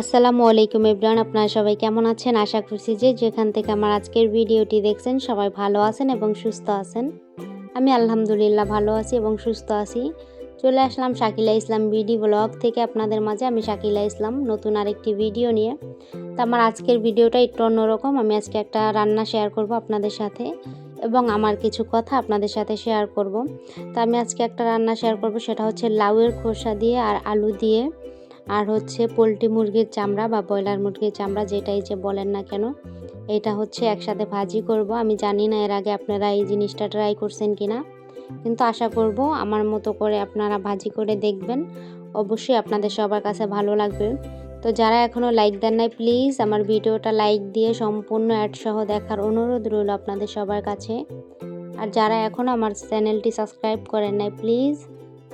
আসসালামু আলাইকুম ইব্রান আপনারা সবাই কেমন আছেন? আশা করছি যে যেখান থেকে আমার আজকের ভিডিওটি দেখছেন, সবাই ভালো আছেন এবং সুস্থ আছেন। আমি আলহামদুলিল্লাহ ভালো আছি এবং সুস্থ আছি। চলে আসলাম শাকিলা ইসলাম বিডি ব্লগ থেকে আপনাদের মাঝে। আমি শাকিলা ইসলাম, নতুন আরেকটি ভিডিও নিয়ে। তো আমার আজকের ভিডিওটা একটু অন্যরকম। আমি আজকে একটা রান্না শেয়ার করব আপনাদের সাথে এবং আমার কিছু কথা আপনাদের সাথে শেয়ার করব। তো আমি আজকে একটা রান্না শেয়ার করব, সেটা হচ্ছে লাউয়ের খোসা দিয়ে আর আলু দিয়ে। আর হচ্ছে পোলট্রি মুরগির চামড়া বা ব্রয়লার মুরগির চামড়া যেটাই যে বলেন না কেন, এটা হচ্ছে একসাথে ভাজি করব। আমি জানি না এর আগে আপনারা এই জিনিসটা ট্রাই করছেন কি না কিন্তু আশা করব আমার মতো করে আপনারা ভাজি করে দেখবেন। অবশ্যই আপনাদের সবার কাছে ভালো লাগবে। তো যারা এখনও লাইক দেন নাই প্লিজ আমার ভিডিওটা লাইক দিয়ে সম্পূর্ণ অ্যাড সহ দেখার অনুরোধ রইল আপনাদের সবার কাছে। আর যারা এখনও আমার চ্যানেলটি সাবস্ক্রাইব করেন নাই প্লিজ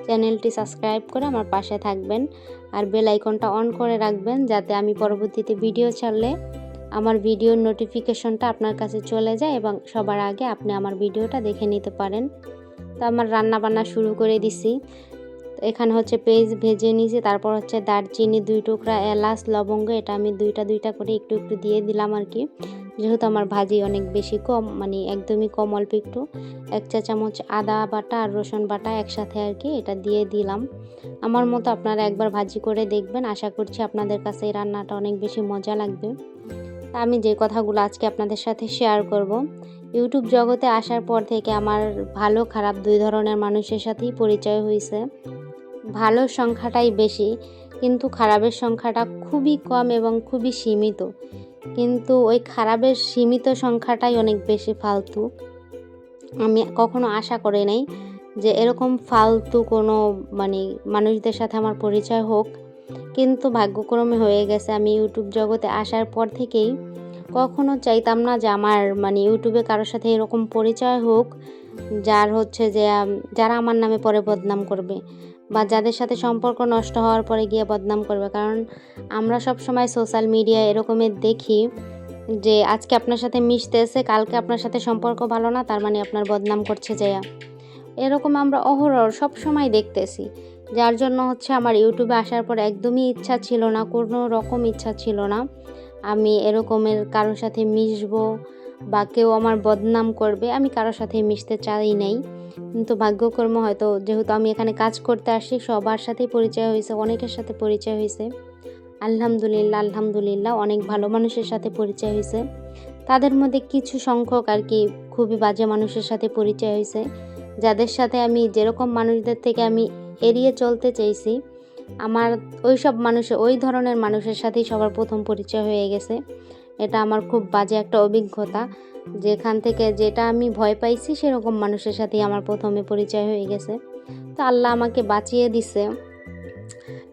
চ্যানেলটি সাবস্ক্রাইব করে আমার পাশে থাকবেন। আর বেল আইকনটা অন করে রাখবেন যাতে আমি পরবর্তীতে ভিডিও ছাড়লে আমার ভিডিওর নোটিফিকেশনটা আপনার কাছে চলে যায় এবং সবার আগে আপনি আমার ভিডিওটা দেখে নিতে পারেন। তো আমার রান্না বান্না শুরু করে দিছি। এখানে হচ্ছে পেঁয়াজ ভেজে নিয়েছি, তারপর হচ্ছে দারচিনি, দুই টুকরা এলাচ, লবঙ্গ, এটা আমি দুইটা দুইটা করে একটু একটু দিয়ে দিলাম আর কি। যেহেতু আমার ভাজি অনেক বেশি কম মানে একদমই কম, অল্প একটু, এক চা চামচ আদা বাটা আর রসুন বাটা একসাথে আর কি এটা দিয়ে দিলাম। আমার মতো আপনারা একবার ভাজি করে দেখবেন, আশা করছি আপনাদের কাছে এই রান্নাটা অনেক বেশি মজা লাগবে। তা আমি যে কথাগুলো আজকে আপনাদের সাথে শেয়ার করব ইউটিউব জগতে আসার পর থেকে আমার ভালো, খারাপ দুই ধরনের মানুষের সাথেই পরিচয় হয়েছে ভালো সংখ্যাটাই বেশি, কিন্তু খারাপের সংখ্যাটা খুবই কম এবং খুবই সীমিত। কিন্তু ওই খারাপের সীমিত সংখ্যাটাই অনেক বেশি ফালতু। আমি কখনো আশা করি নাই যে এরকম ফালতু কোনো মানে মানুষদের সাথে আমার পরিচয় হোক। কিন্তু ভাগ্যক্রমে হয়ে গেছে আমি ইউটিউব জগতে আসার পর থেকেই কখনো চাইতাম না যে আমার মানে ইউটিউবে কারোর সাথে এরকম পরিচয় হোক। যার হচ্ছে যে যারা আমার নামে পরে বদনাম করবে বা যাদের সাথে সম্পর্ক নষ্ট হওয়ার পরে গিয়ে বদনাম করবে। কারণ আমরা সব সময় সোশ্যাল মিডিয়ায় এরকমের দেখি যে, আজকে আপনার সাথে মিশতেছে, কালকে আপনার সাথে সম্পর্ক ভালো না, তার মানে আপনার বদনাম করছে যেয়া। এরকম আমরা অহরহ সব সময় দেখতেছি। যার জন্য হচ্ছে আমার ইউটিউবে আসার পর একদমই ইচ্ছা ছিল না, কোনো রকম ইচ্ছা ছিল না। আমি এরকমের কারোর সাথে মিশবো বা কেউ আমার বদনাম করবে, আমি কারোর সাথে মিশতে চাই নাই। কিন্তু ভাগ্যকর্ম হয়তো, যেহেতু আমি এখানে কাজ করতে আসি, সবার সাথেই পরিচয় হয়েছে, অনেকের সাথে পরিচয় হয়েছে। আলহামদুলিল্লাহ আলহামদুলিল্লাহ, অনেক ভালো মানুষের সাথে পরিচয় হয়েছে। তাদের মধ্যে কিছু সংখ্যক আর কি খুবই বাজে মানুষের সাথে পরিচয় হয়েছে। যাদের সাথে আমি যেরকম মানুষদের থেকে আমি এড়িয়ে চলতে চাইছি, আমার ওই সব মানুষের ওই ধরনের মানুষের সাথেই সবার প্রথম পরিচয় হয়ে গেছে। এটা আমার খুব বাজে একটা অভিজ্ঞতা। যেখান থেকে যেটা আমি ভয় পাইছি, সেরকম মানুষের সাথেই আমার প্রথমে পরিচয় হয়ে গেছে। তো আল্লাহ আমাকে বাঁচিয়ে দিছে।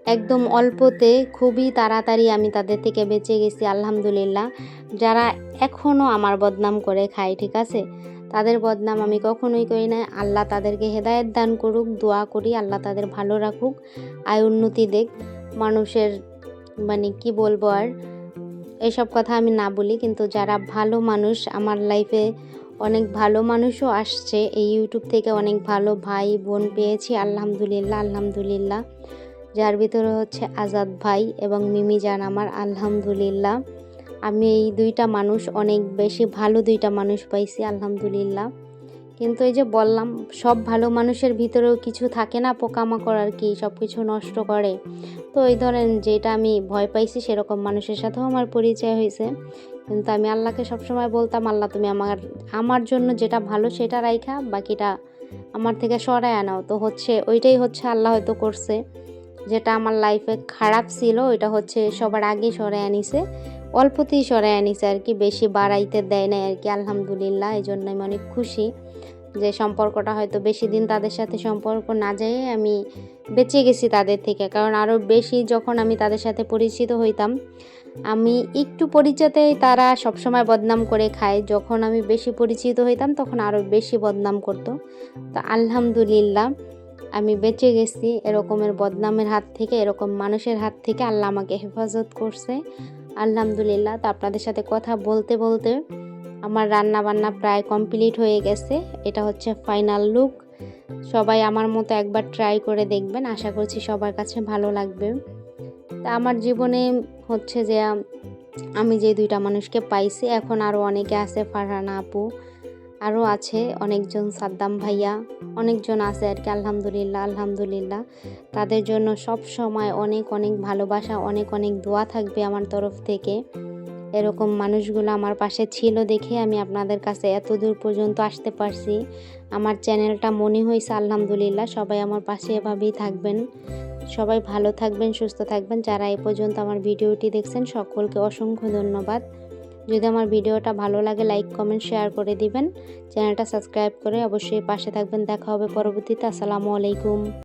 একদম অল্পতে খুবই তাড়াতাড়ি আমি তাদের থেকে বেঁচে গেছি, আলহামদুলিল্লাহ। যারা এখনও আমার বদনাম করে খায়, ঠিক আছে? তাদের বদনাম আমি কখনোই করি না আল্লাহ তাদেরকে হেদায়ত দান করুক, দোয়া করি, আল্লাহ তাদের ভালো রাখুক, আয় উন্নতি দেখ। মানুষের মানে কি বলব আর? এসব কথা আমি না বলি, কিন্তু যারা ভালো মানুষ, আমার লাইফে অনেক ভালো মানুষও আসছে। এই ইউটিউব থেকে অনেক ভালো ভাই, বোন পেয়েছি, আলহামদুলিল্লাহ আলহামদুলিল্লাহ। যার ভিতরে হচ্ছে আজাদ ভাই এবং মিমি যান আমার, আলহামদুলিল্লাহ। আমি এই দুইটা মানুষ, অনেক বেশি ভালো দুইটা মানুষ পাইছি, আলহামদুলিল্লাহ। কিন্তু এই যে বললাম, সব ভালো মানুষের ভিতরেও কিছু থাকে না পোকামাকড় আর কি সব কিছু নষ্ট করে। তো এই ধরেন যেটা আমি ভয় পাইছি সেরকম মানুষের সাথেও আমার পরিচয় হয়েছে। কিন্তু আমি আল্লাহকে সবসময় বলতাম, আল্লাহ, তুমি আমার আমার জন্য যেটা ভালো সেটা রাইখা, বাকিটা আমার থেকে সরায় আনাও। তো হচ্ছে, ওইটাই হচ্ছে আল্লাহ হয়তো করছে। যেটা আমার লাইফে খারাপ ছিল, ওইটা হচ্ছে সবার আগে সরাই আনিছে। অল্পতেই সরাই আনিছে আর কি, বেশি বাড়াইতে দেয় নাই আর কি, আলহামদুলিল্লাহ এই জন্য আমি অনেক খুশি যে সম্পর্কটা হয়তো বেশি দিন তাদের সাথে সম্পর্ক না যেয়ে আমি বেঁচে গেছি তাদের থেকে। কারণ আরও বেশি যখন আমি তাদের সাথে পরিচিত হইতাম, আমি একটু পরিচয়তেই তারা সবসময় বদনাম করে খায়। যখন আমি বেশি পরিচিত হইতাম, তখন আরও বেশি বদনাম করতো। তো আলহামদুলিল্লাহ, আমি বেঁচে গেছি। এরকমের বদনামের হাত থেকে, এরকম মানুষের হাত থেকে আল্লাহ আমাকে হেফাজত করছে। আলহামদুলিল্লাহ, তো আপনাদের সাথে কথা বলতে বলতে আমার রান্না বান্না প্রায় কমপ্লিট হয়ে গেছে। এটা হচ্ছে ফাইনাল লুক। সবাই আমার মতো একবার ট্রাই করে দেখবেন। আশা করছি সবার কাছে ভালো লাগবে। তা আমার জীবনে হচ্ছে যে, আমি যে দুইটা মানুষকে পাইছি, এখন আরও অনেকে আছে, ফারহানা আপু। আরও আছে অনেকজন সাদ্দাম ভাইয়া, অনেকজন আছে আর কি, আলহামদুলিল্লাহ আলহামদুলিল্লাহ। তাদের জন্য সব সময় অনেক অনেক ভালোবাসা, অনেক অনেক দোয়া থাকবে আমার তরফ থেকে। এরকম মানুষগুলো আমার পাশে ছিল দেখে আমি আপনাদের কাছে এত দূর পর্যন্ত আসতে পারছি। আমার চ্যানেলটা মনে হয়েছে আলহামদুলিল্লাহ, সবাই আমার পাশে এভাবেই থাকবেন। সবাই ভালো থাকবেন, সুস্থ থাকবেন। যারা এই পর্যন্ত আমার ভিডিওটি দেখছেন, সকলকে অসংখ্য ধন্যবাদ। যদি আমার ভিডিওটা ভালো লাগে লাইক কমেন্ট শেয়ার করে দিবেন। চ্যানেলটা সাবস্ক্রাইব করে অবশ্যই পাশে থাকবেন। দেখা হবে পরবর্তীতে। আসসালামু আলাইকুম।